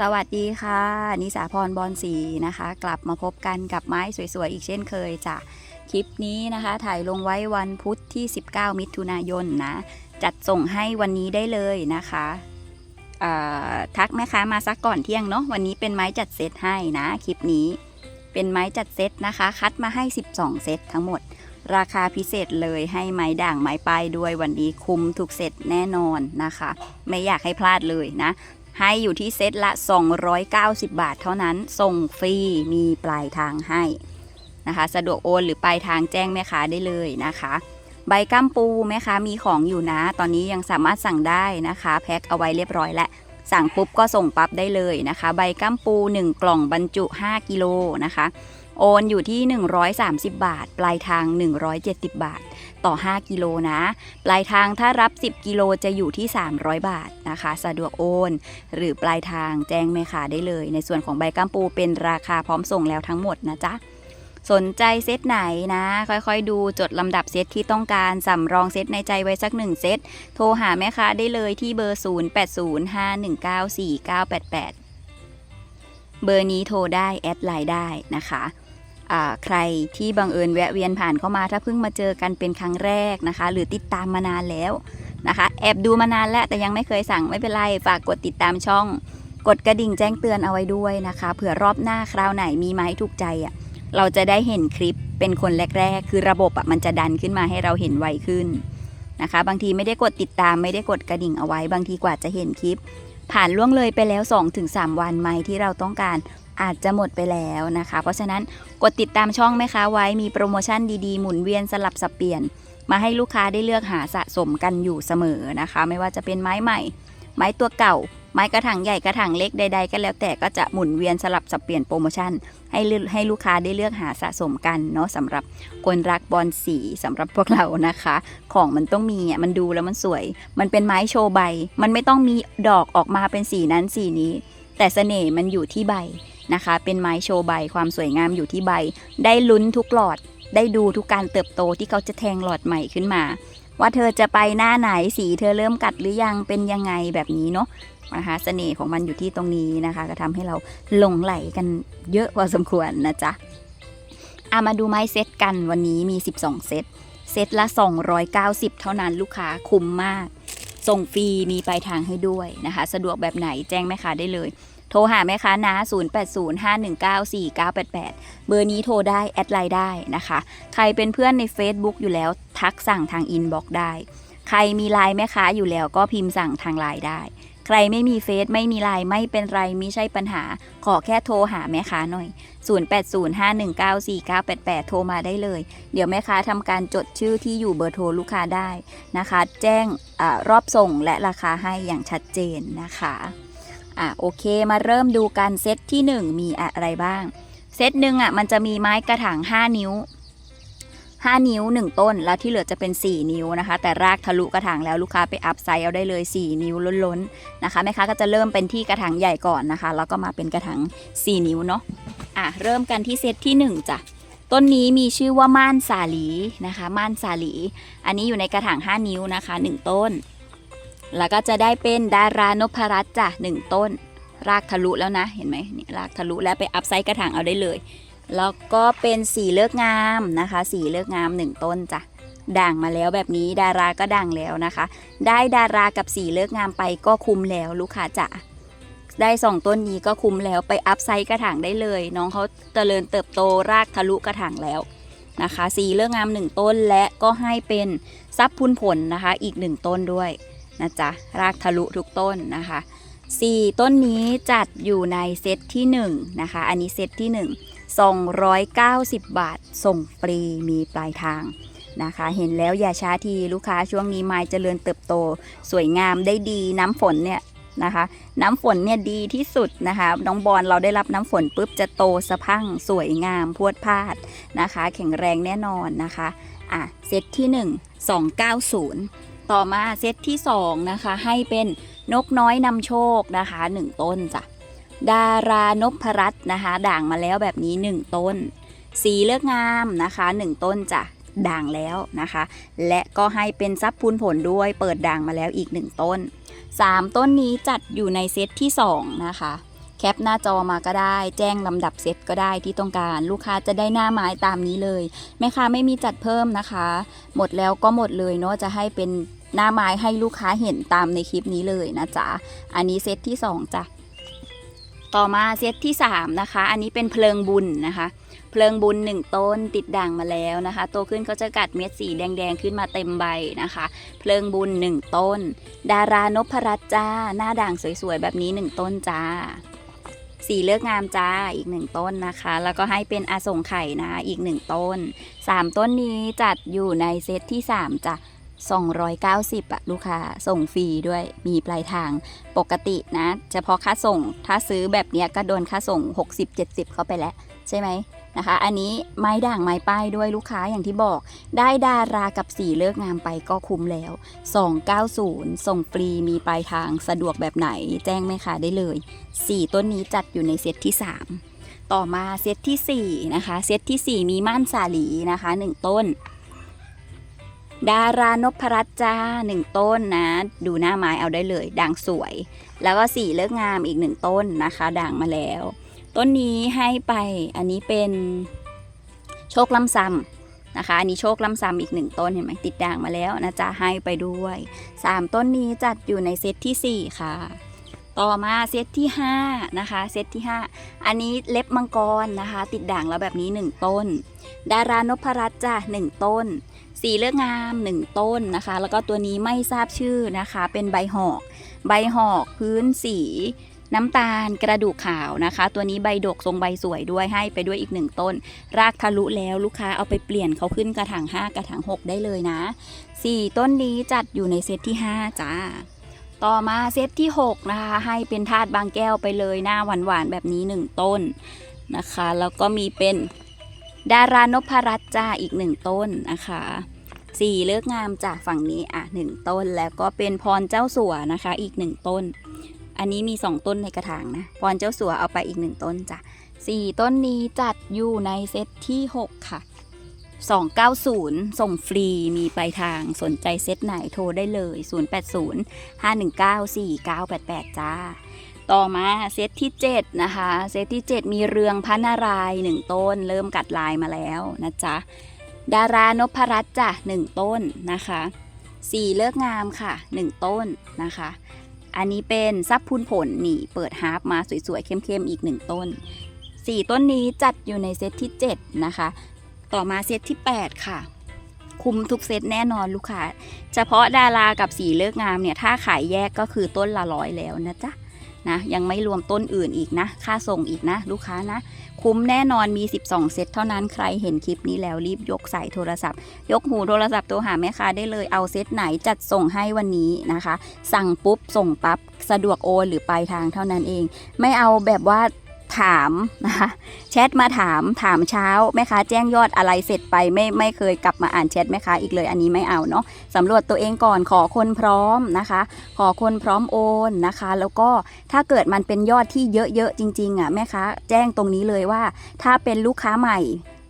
สวัสดีค่ะ นิสาพรบอลสีนะคะ กลับมาพบกันกับไม้สวยๆ อีกเช่นเคยจ้ะคลิปนี้นะคะ ถ่ายลงไว้วันพุธที่ 19 มิถุนายนนะ จัดส่งให้วันนี้ได้เลยนะคะทักแม่ค้ามาสักก่อนเที่ยงเนาะวันนี้เป็นไม้จัดเซตให้นะคลิปนี้ เป็นไม้จัดเซตนะคะ คัดมาให้ 12 เซตทั้งหมด ราคาพิเศษเลยให้ไม้ด่างไม้ป้ายด้วยวันนี้คุ้มทุกเซตแน่นอนนะคะ ไม่อยากให้พลาดเลยนะ ให้อยู่ที่เซตละ 290 บาทเท่านั้น ส่งฟรี มีปลายทางให้นะคะ สะดวกโอนหรือปลายทางแจ้งแม่ค้าได้เลยนะคะ ใบกัมปูแม่ค้ามีของอยู่นะ ตอนนี้ยังสามารถสั่งได้นะคะ แพ็คเอาไว้เรียบร้อยแล้วสั่งปุ๊บก็ส่งปั๊บได้เลยนะคะ ใบกัมปู 1 กล่องบรรจุ 5 กิโลนะคะ โอนอยู่ที่ 130 บาท ปลายทาง 170 บาท ต่อ 5 กิโลนะ ปลายทางถ้ารับ 10 กิโลจะอยู่ที่ 300 บาทนะคะ สะดวกโอน หรือปลายทางแจ้งแม่ค้าได้เลย ในส่วนของใบกัมปูเป็นราคาพร้อมส่งแล้วทั้งหมดนะจ๊ะสนใจเซตไหนนะ ค่อยๆ ดูจดลำดับเซตที่ต้องการสำรองเซตในใจไว้สักหนึ่งเซต โทรหาแม่ค้าได้เลยที่เบอร์ 0805194988 เบอร์นี้โทรได้ แอดไลน์ได้นะคะ ใครที่บังเอิญแวะเวียนผ่านเข้ามา ถ้าเพิ่งมาเจอกันเป็นครั้งแรกนะคะ หรือติดตามมานานแล้วนะคะ แอบดูมานานแล้วแต่ยังไม่เคยสั่งไม่เป็นไร ฝากกดติดตามช่อง กดกระดิ่งแจ้งเตือนเอาไว้ด้วยนะคะเผื่อรอบหน้าคราวไหนมีไม้ถูกใจอะเราจะได้เห็นคลิปเป็นคนแรก ๆ คือระบบอะมันจะดันขึ้นมาให้เราเห็นไวขึ้นนะคะ บางทีไม่ได้กดติดตามไม่ได้กดกระดิ่งเอาไว้ บางทีกว่าจะเห็นคลิป ผ่านล่วงเลยไปแล้ว 2-3 วันไหมที่เราต้องการ อาจจะหมดไปแล้วนะคะ เพราะฉะนั้นกดติดตามช่องแม่ค้าไว้มีโปรโมชั่นดีๆ หมุนเวียนสลับสับเปลี่ยน มาให้ลูกค้าได้เลือกหาสะสมกันอยู่เสมอนะคะ ไม่ว่าจะเป็นไม้ใหม่ ไม้ตัวเก่า ไม้กระถางใหญ่กระถางเล็กใดๆก็แล้วแต่ก็จะหมุนเวียนสลับสับเปลี่ยนโปรโมชั่น ให้ให้ลูกค้าได้เลือกหาสะสมกันเนาะสำหรับคนรักบอลสีสำหรับพวกเรานะคะ ของมันต้องมีอะมันดูแล้วมันสวย มันเป็นไม้โชว์ใบ มันไม่ต้องมีดอกออกมาเป็นสีนั้นสีนี้ แต่เสน่ห์มันอยู่ที่ใบ นะคะ เป็นไม้โชว์ใบความสวยงามอยู่ที่ใบ ได้ลุ้นทุกหลอด ได้ดูทุกการเติบโตที่เขาจะแทงหลอดใหม่ขึ้นมา ว่าเธอจะไปหน้าไหนสีเธอเริ่มกัดหรือยังเป็นยังไงแบบนี้เนาะนะคะเสน่ห์ของมันอยู่ที่ตรงนี้นะคะ ก็ทำให้เราหลงไหลกันเยอะพอสมควรนะจ๊ะอามาดูไม้เซตกันวันนี้มี 12 เซต เซตละ 290 เท่านั้นลูกค้าคุ้มมาก ส่งฟรีมีปลายทางให้ด้วยนะคะ สะดวกแบบไหนแจ้งแม่ค้าได้เลย ทรหาแม่ค้านะ 0805194988 เบอร์นี้โทรได้แอดไลน์ได้นะคะ ใครเป็นเพื่อนใน Facebook อยู่แล้วทักสั่งทางอินบ็อกซ์ได้ ใครมีไลน์แม่ค้าอยู่แล้วก็พิมพ์สั่งทางไลน์ได้ ใครไม่มีเฟซไม่มีไลน์ไม่เป็นไรไม่ใช่ปัญหา ขอแค่โทรหาแม่ค้าหน่อย 0805194988 โทรมาได้เลย เดี๋ยวแม่ค้าทำการจดชื่อที่อยู่เบอร์โทรลูกค้าได้นะคะ แจ้งอรอบส่งและราคาให้อย่างชัดเจนนะคะ อะโอเคมาเริ่มดูกันเซตที่ 1 มีอะไรบ้าง เซตหนึ่งอะมันจะมีไม้กระถาง 5 นิ้ว 5 นิ้ว 1 ต้น แล้วที่เหลือจะเป็น 4 นิ้วนะคะ แต่รากทะลุกระถางแล้วลูกค้าไปอัพไซส์เอาได้เลย 4 นิ้วล้นๆนะคะแม่ค้าก็จะเริ่มเป็นที่กระถางใหญ่ก่อนนะคะ แล้วก็มาเป็นกระถาง 4 นิ้วเนาะอะเริ่มกันที่เซตที่ 1จ้ะต้นนี้มีชื่อว่าม่านสาลีนะคะ ม่านสาลี อันนี้อยู่ในกระถาง 5 นิ้วนะคะ 1 ต้น แล้วก็จะได้เป็นดารานพรัตน์จ้ะ1ต้น รากทะลุแล้วนะ เห็นไหมนี่รากทะลุแล้วไปอัพไซส์กระถางเอาได้เลย แล้วก็เป็นสีเลือกงามนะคะ สีเลือกงามหนึ่งต้นจ้ะด่างมาแล้วแบบนี้ดาราก็ด่างแล้วนะคะ ได้ดารากับสีเลือกงามไปก็คุ้มแล้วลูกค้าจ๋าได้สองต้นนี้ก็คุ้มแล้วไปอัพไซส์กระถางได้เลย น้องเขาเจริญเติบโตรากทะลุกระถางแล้วนะคะ สีเลือกงามหนึ่งต้นและก็ให้เป็นซับพุนผลนะคะ อีกหนึ่งต้นด้วย นะจ๊ะ รากทะลุทุกต้นนะคะ 4 ต้นนี้จัดอยู่ในเซตที่1นะคะ อันนี้เซตที่ 1 290 บาท ส่งฟรีมีปลายทางนะคะ เห็นแล้วอย่าช้าทีลูกค้าช่วงนี้ไม้เจริญเติบโต สวยงามได้ดีน้ำฝนเนี่ยนะคะ น้ำฝนเนี่ยดีที่สุดนะคะ น้องบอลเราได้รับน้ำฝนปุ๊บจะโตสะพั่งสวยงามพวดพลาดนะคะ แข็งแรงแน่นอนนะคะ อะ เซตที่ 1 290 ต่อมาเซตที่2นะคะให้เป็นนกน้อยนำโชคนะคะ 1 ต้นจ้ะดารานพรัตน์นะคะ ด่างมาแล้วแบบนี้ 1 ต้น สีเลือกงามนะคะ 1 ต้นจ้ะด่างแล้วนะคะ และก็ให้เป็นซับพูนผลด้วยเปิดด่างมาแล้วอีก 1 ต้น 3 ต้นนี้จัดอยู่ในเซตที่ 2 นะคะ แคปหน้าจอมาก็ได้ แจ้งลำดับเซตก็ได้ที่ต้องการ ลูกค้าจะได้หน้าไม้ตามนี้เลยแม่ค้าไม่มีจัดเพิ่มนะคะ หมดแล้วก็หมดเลยเนาะจะให้เป็น หน้าไม้ให้ลูกค้าเห็นตามในคลิปนี้เลยนะจ๊ะ อันนี้เซตที่สองจ้ะ ต่อมาเซตที่สามนะคะ อันนี้เป็นเพลิงบุญนะคะ เพลิงบุญหนึ่งต้นติดด่างมาแล้วนะคะ โตขึ้นเขาจะกัดเม็ดสีแดงๆขึ้นมาเต็มใบนะคะ เพลิงบุญหนึ่งต้น ดารานพรัตจ้า หน้าด่างสวยๆแบบนี้หนึ่งต้นจ้าสีเลือกงามจ้าอีกหนึ่งต้นนะคะ แล้วก็ให้เป็นอาสงไข่นะอีกหนึ่งต้นสามต้นนี้จัดอยู่ในเซตที่สามจ้ะ 290อะลูกค้าส่งฟรีด้วยมีปลายทางปกตินะ เฉพาะค่าส่งถ้าซื้อแบบเนี้ยก็โดนค่าส่ง 60-70 เข้าไปแล้ว ใช่ไหมนะคะ อันนี้ไม้ด่างไม้ป้ายด้วยลูกค้าอย่างที่บอก ได้ดารากับสีเลิกงามไปก็คุ้มแล้ว 290 ส่งฟรีมีปลายทางสะดวกแบบไหนแจ้งแม่ค้าได้เลย 4 ต้นนี้จัดอยู่ในเซตที่ 3 ต่อมาเซตทีสี่4 นะคะ เซตทีสี่ 4 มีม่านสาลีนะคะ 1 ต้น ดารานพรัตน์จ้าหนึ่งต้นนะ ดูหน้าไม้เอาได้เลย ด่างสวย แล้วก็สีเลิกงามอีกหนึ่งต้นนะคะ ด่างมาแล้ว ต้นนี้ให้ไปอันนี้เป็นโชคลำซำนะคะ อันนี้โชคลำซำอีกหนึ่งต้นเห็นไหมติดด่างมาแล้วนะจ๊ะให้ไปด้วยสามต้นนี้จัดอยู่ในเซตที่สี่ค่ะต่อมาเซตที่ห้านะคะ เซตที่ห้าอันนี้เล็บมังกรนะคะ ติดด่างแล้วแบบนี้หนึ่งต้น ดารานพรัตน์จ้ะหนึ่งต้น สีเลือกงามหนึ่งต้นนะคะ แล้วก็ตัวนี้ไม่ทราบชื่อนะคะ เป็นใบหอก ใบหอกพื้นสีน้ำตาลกระดูกขาวนะคะ ตัวนี้ใบดกทรงใบสวยด้วยให้ไปด้วยอีกหนึ่งต้น รากทะลุแล้วลูกค้าเอาไปเปลี่ยนเขาขึ้นกระถาง 5 กระถาง 6 ได้เลยนะ 4 ต้นนี้จัดอยู่ในเซตที่ 5 จ้า ต่อมาเซตที่ 6 นะคะ ให้เป็นธาตุบางแก้วไปเลยหน้าหวานๆแบบนี้ 1 ต้นนะคะ แล้วก็มีเป็น ดารานพรัตน์จ้าอีก1ต้นนะคะสี่เลิกงามจากฝั่งนี้อะหนึ่งต้นแล้วก็เป็นพรเจ้าสัวนะคะ อีกหนึ่งต้น อันนี้มี2ต้นในกระถางนะพรเจ้าสัวเอาไปอีก1ต้นจ้ะ4ต้นนี้จัดอยู่ในเซตที่6ค่ะ290ส่งฟรีมีปลายทางสนใจเซตไหนโทรได้เลย 080 519 4988 จ้า ต่อมาเซตที่ 7 นะคะ เซตที่ 7 มีเรืองพระนารายณ์1ต้น เริ่มกัดลายมาแล้วนะจ๊ะ ดารานพรัตน์จ้ะ1ต้นนะคะสีเลิกงามค่ะ 1 ต้นนะคะ อันนี้เป็นซับพูนผลนี่เปิดฮาร์ปมาสวยๆ เข้มๆ อีกหนึ่งต้น 4 ต้นนี้จัดอยู่ในเซตที่ 7 นะคะ ต่อมาเซตที่ 8 ค่ะ คุมทุกเซตแน่นอนลูกค้า เฉพาะดารากับสีเลิกงามเนี่ย ถ้าขายแยกก็คือต้นละร้อยแล้วนะจ๊ะ นะยังไม่รวมต้นอื่นอีกนะ ค่าส่งอีกนะ ลูกค้านะ คุ้มแน่นอนมี 12 เซตเท่านั้นใครเห็นคลิปนี้แล้วรีบยกสายโทรศัพท์ ยกหูโทรศัพท์ตัวหาแม่ค้าได้เลยเอาเซตไหนจัดส่งให้วันนี้นะคะ สั่งปุ๊บส่งปั๊บสะดวกโอนหรือปลายทางเท่านั้นเอง ไม่เอาแบบว่า ถามนะคะแชทมาถามถามเช้าแม่ค้าแจ้งยอดอะไรเสร็จไปไม่ไม่เคยกลับมาอ่านแชทแม่ค้าอีกเลยอันนี้ไม่เอาเนาะสำรวจตัวเองก่อนขอคนพร้อมนะคะ ขอคนพร้อมโอนนะคะ แล้วก็ถ้าเกิดมันเป็นยอดที่เยอะๆจริงๆอะแม่ค้าแจ้งตรงนี้เลยว่า ถ้าเป็นลูกค้าใหม่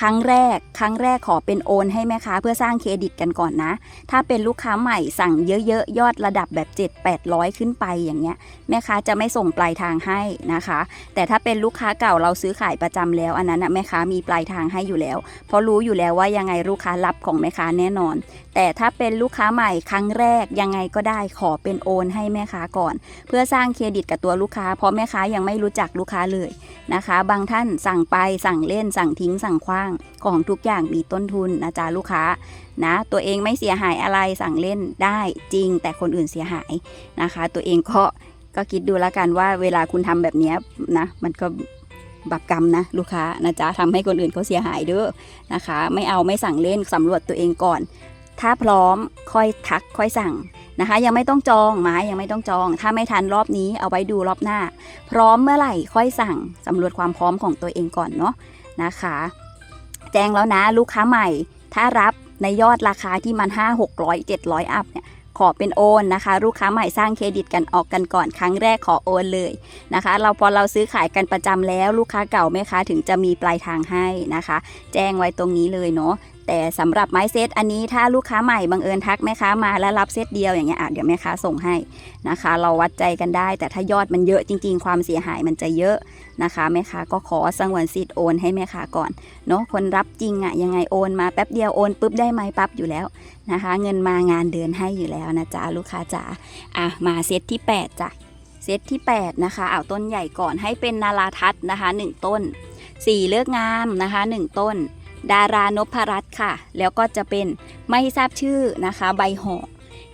ครั้งแรก ครั้งแรกขอเป็นโอนให้แม่ค้าเพื่อสร้างเครดิตกันก่อนนะ ถ้าเป็นลูกค้าใหม่สั่งเยอะๆ ยอดระดับแบบ 7 800 ขึ้นไปอย่างเงี้ย แม่ค้าจะไม่ส่งปลายทางให้นะคะ แต่ถ้าเป็นลูกค้าเก่าเราซื้อขายประจำแล้ว อันนั้นนะแม่ค้ามีปลายทางให้อยู่แล้ว เพราะรู้อยู่แล้วว่ายังไงลูกค้ารับของแม่ค้าแน่นอนแต่ถ้าเป็นลูกค้าใหม่ครั้งแรกยังไงก็ได้ขอเป็นโอนให้แม่ค้าก่อน เพื่อสร้างเครดิตกับตัวลูกค้า เพราะแม่ค้ายังไม่รู้จักลูกค้าเลยนะคะ บางท่านสั่งไปสั่งเล่นสั่งทิ้งสั่งคว้างของทุกอย่างมีต้นทุนนะจ๊ะลูกค้านะตัวเองไม่เสียหายอะไรสั่งเล่นได้จริง แต่คนอื่นเสียหายนะคะ ตัวเองก็ก็คิดดูแล้วกันว่าเวลาคุณทำแบบนี้นะมันก็บับกรรมนะลูกค้านะจ๊ะทำให้คนอื่นเขาเสียหายด้อนะคะ ไม่เอาไม่สั่งเล่นสำรวจตัวเองก่อน ถ้าพร้อมค่อยทักค่อยสั่งนะคะ ยังไม่ต้องจองไม้ยังไม่ต้องจอง ถ้าไม่ทันรอบนี้เอาไว้ดูรอบหน้า พร้อมเมื่อไหร่ค่อยสั่งสำรวจความพร้อมของตัวเองก่อนเนาะนะคะ แจ้งแล้วนะลูกค้าใหม่ ถ้ารับในยอดราคาที่มัน 5 600 700 อัพเนี่ยขอเป็นโอนนะคะ ลูกค้าใหม่สร้างเครดิตกันออกกันก่อนครั้งแรกขอโอนเลยนะคะ เราพอเราซื้อขายกันประจำแล้วลูกค้าเก่าไหมคะถึงจะมีปลายทางให้นะคะ แจ้งไว้ตรงนี้เลยเนาะ แต่สำหรับไม้เซตอันนี้ถ้าลูกค้าใหม่บังเอิญทักแม่ค้ามาแล้วรับเซตเดียวอย่างเงี้ยอะเดี๋ยวแม่ค้าส่งให้นะคะ เราวัดใจกันได้ แต่ถ้ายอดมันเยอะจริง ๆ ความเสียหายมันจะเยอะนะคะแม่ค้าก็ขอสงวนสิทธิ์โอนให้แม่ค้าก่อนเนาะคนรับจริงอะยังไงโอนมาแป๊บเดียวโอนปุ๊บได้ไหมปั๊บอยู่แล้วนะคะ เงินมางานเดินให้อยู่แล้วนะจ๊ะลูกค้าจ๋าอะมาเซตที่ 8จ้ะเซตที่ 8 นะคะเอาต้นใหญ่ก่อนให้เป็นนาราทัศน์นะคะ 1 ต้นสีเลือกงามนะคะ 1 ต้น ดารานพรัตน์ค่ะ แล้วก็จะเป็นไม่ทราบชื่อนะคะ ใบหอก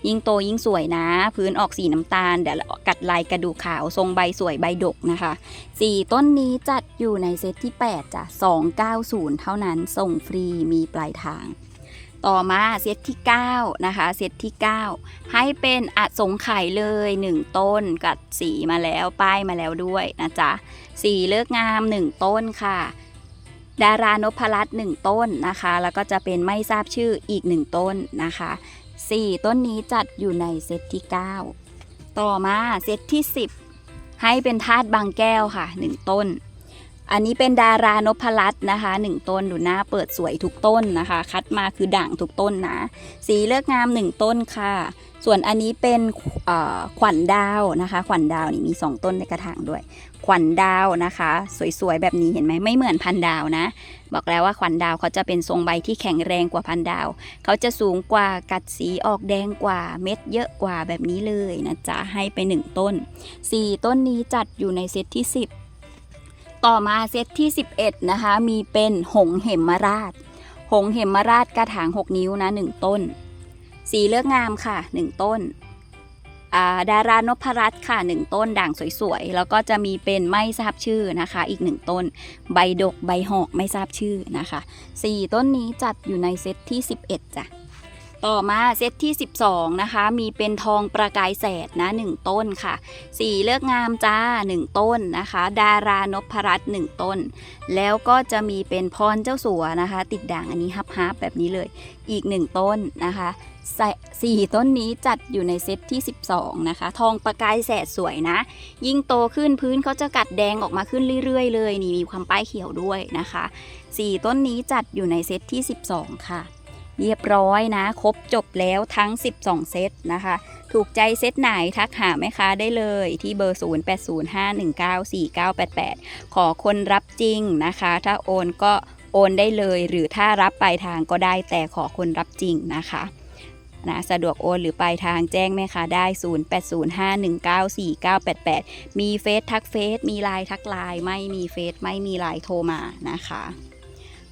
ยิ่งโตยิ่งสวยนะ พื้นออกสีน้ำตาลเดี๋ยวกัดลายกระดูกขาวทรงใบสวยใบดกนะคะ 4 ต้นนี้จัดอยู่ในเซตที่ 8จ้ะ290 เท่านั้นส่งฟรีมีปลายทาง ต่อมาเซตที่ 9 นะคะ เซตที่ 9 ให้เป็นอสงไข่เลย 1 ต้นกัดสีมาแล้วป้ายมาแล้วด้วยนะจ๊ะสีเลิกงาม 1 ต้นค่ะ ดารานพรัตน์1ต้นนะคะ แล้วก็จะเป็นไม่ทราบชื่ออีก 1 ต้นนะคะ 4 ต้นนี้จัดอยู่ในเซตที่ 9 ต่อมาเซตที่ 10 ให้เป็นธาตุบางแก้วค่ะ 1 ต้น อันนี้เป็นดารานพรัตน์นะคะ1ต้นดูหน้าเปิดสวยทุกต้นนะคะ คัดมาคือด่างทุกต้นนะ สีเลือกงาม 1 ต้นค่ะ ส่วนอันนี้เป็นขวัญดาวนะคะ ขวัญดาวนี่มี 2 ต้นในกระถางด้วย ขวัญดาวนะคะ สวยๆแบบนี้เห็นไหมไม่เหมือนพันดาวนะ บอกแล้วว่าขวัญดาวเขาจะเป็นทรงใบที่แข็งแรงกว่าพันดาว เขาจะสูงกว่ากัดสีออกแดงกว่าเม็ดเยอะกว่าแบบนี้เลยนะจ๊ะให้ไป 1 ต้น 4 ต้นนี้จัดอยู่ในเซตที่ 10 ต่อมาเซตที่ 11 นะคะ มีเป็นหงเหมมราช หงเหมมราชกระถาง 6 นิ้วนะ 1 ต้น สีเลือกงามค่ะ 1 ต้นาดารานพรัตน์ค่ะ 1 ต้นด่างสวยๆ แล้วก็จะมีเป็นไม่ทราบชื่อนะคะ อีก 1 ต้น ใบดกใบหอกไม่ทราบชื่อนะคะ 4 ต้นนี้จัดอยู่ในเซตที่ 11จ้ะ ต่อมาเซตที่ 12 นะคะ มีเป็นทองประกายแสดนะ 1 ต้นค่ะ สีเลือกงามจ้า 1 ต้นนะคะ ดารานพรัตน์1ต้น แล้วก็จะมีเป็นพรเจ้าสัวนะคะ ติดด่างอันนี้ฮับฮับแบบนี้เลย อีก 1 ต้นนะคะส่สี่ต้นนี้จัดอยู่ในเซตที่ 12 นะคะ ทองประกายแสดสวยนะ ยิ่งโตขึ้นพื้นเขาจะกัดแดงออกมาขึ้นเรื่อยๆ เลย นี่มีความป้ายเขียวด้วยนะคะ 4 ต้นนี้จัดอยู่ในเซตที่ 12 ค่ะ เรียบร้อยนะ ครบจบแล้วทั้ง 12 เซตนะคะ ถูกใจเซตไหนทักหาแม่ค้าได้เลยที่เบอร์ 0805194988 ขอคนรับจริงนะคะ ถ้าโอนก็โอนได้เลย หรือถ้ารับปลายทางก็ได้แต่ขอคนรับจริงนะคะนะสะดวกโอนหรือปลายทางแจ้งแม่ค้าได้ 0805194988 มีเฟซทักเฟซมีไลน์ทักไลน์ไม่มีเฟซไม่มีไลน์โทรมานะคะ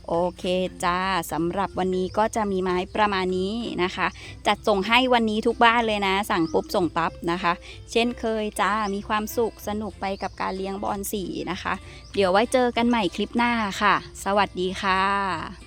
โอเคจ้าสำหรับวันนี้ก็จะมีไม้ประมาณนี้นะคะ จัดส่งให้วันนี้ทุกบ้านเลยนะ สั่งปุ๊บส่งปั๊บนะคะ เช่นเคยจ้ามีความสุขสนุกไปกับการเลี้ยงบอลสีนะคะ เดี๋ยวไว้เจอกันใหม่คลิปหน้าค่ะ สวัสดีค่ะ